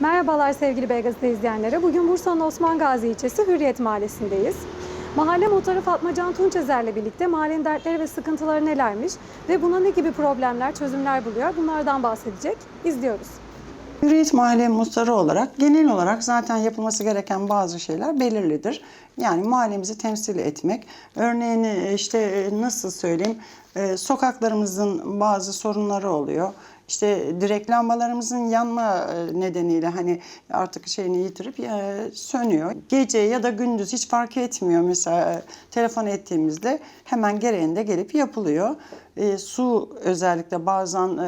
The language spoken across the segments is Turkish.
Merhabalar sevgili Bey Gazete izleyenleri. Bugün Bursa'nın Osman Gazi ilçesi Hürriyet Mahallesi'ndeyiz. Mahalle muhtarı Fatma Can Tunçezer'le birlikte mahallenin dertleri ve sıkıntıları nelermiş ve buna ne gibi problemler, çözümler buluyor bunlardan bahsedecek. İzliyoruz. Hürriyet Mahalle Muhtarı olarak genel olarak zaten yapılması gereken bazı şeyler belirlidir. Yani mahallemizi temsil etmek, örneğin e, işte e, nasıl söyleyeyim, e, sokaklarımızın bazı sorunları oluyor. İşte direk lambalarımızın yanma nedeniyle hani artık şeyini yitirip sönüyor. Gece ya da gündüz hiç fark etmiyor. Mesela telefon ettiğimizde hemen gereğinde gelip yapılıyor. Su özellikle bazen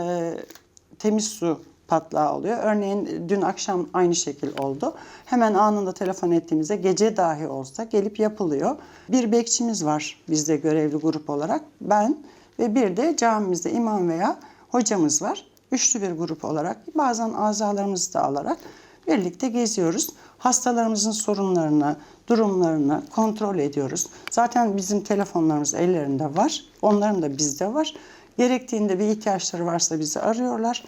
temiz su patlağı oluyor. Örneğin dün akşam aynı şekil oldu. Hemen anında telefon ettiğimizde gece dahi olsa gelip yapılıyor. Bir bekçimiz var bizde görevli grup olarak. Ben ve bir de camimizde imam veya hocamız var. Üçlü bir grup olarak bazen azalarımızı da alarak birlikte geziyoruz. Hastalarımızın sorunlarını, durumlarını kontrol ediyoruz. Zaten bizim telefonlarımız ellerinde var. Onların da bizde var. Gerektiğinde bir ihtiyaçları varsa bizi arıyorlar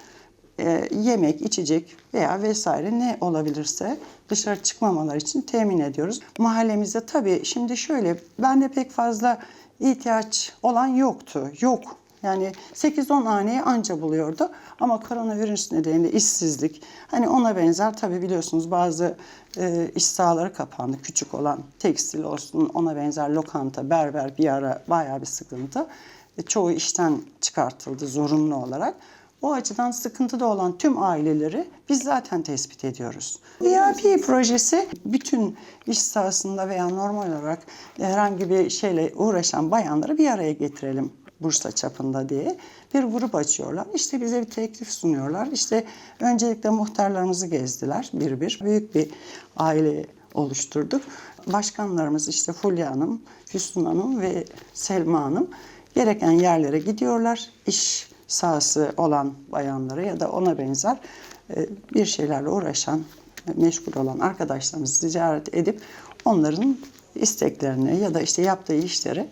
e, yemek, içecek veya vesaire ne olabilirse dışarı çıkmamalar için temin ediyoruz. Mahallemizde tabii şimdi şöyle bende pek fazla ihtiyaç olan yoktu. Yok. Yani 8-10 haneyi anca buluyordu. Ama koronavirüs nedeniyle işsizlik, hani ona benzer tabii biliyorsunuz bazı e, iş sahaları kapandı. Küçük olan tekstil olsun, ona benzer lokanta, berber bir ara bayağı bir sıkıntı. E, çoğu işten çıkartıldı zorunlu olarak. O açıdan sıkıntıda olan tüm aileleri biz zaten tespit ediyoruz. VIP projesi bütün iş sahasında veya normal olarak herhangi bir şeyle uğraşan bayanları bir araya getirelim Bursa çapında diye bir grup açıyorlar. İşte bize bir teklif sunuyorlar. İşte öncelikle muhtarlarımızı gezdiler bir bir. Büyük bir aile oluşturduk. Başkanlarımız işte Fulya Hanım, Füsun Hanım ve Selma Hanım gereken yerlere gidiyorlar. İş sahası olan bayanlara ya da ona benzer e, bir şeylerle uğraşan, meşgul olan arkadaşlarımızı ziyaret edip onların isteklerini ya da işte yaptığı işleri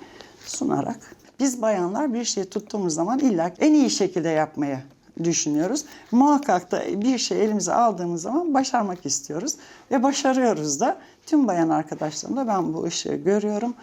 sunarak biz bayanlar bir şey tuttuğumuz zaman illa en iyi şekilde yapmaya düşünüyoruz. Muhakkak da bir şey elimize aldığımız zaman başarmak istiyoruz ve başarıyoruz da. Tüm bayan arkadaşlarımda ben bu ışığı görüyorum.